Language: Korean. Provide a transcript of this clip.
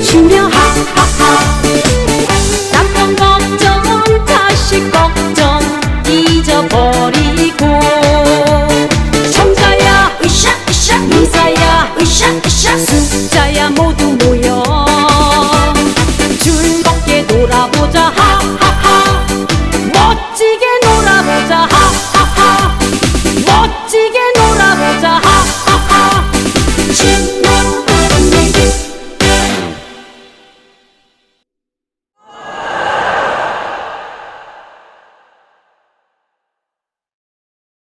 치며 하하하. 남편 걱정은 다시 걱정 잊어버리고. 청자야 으쌰 으쌰 이사야 으쌰 으쌰 숫자야 모두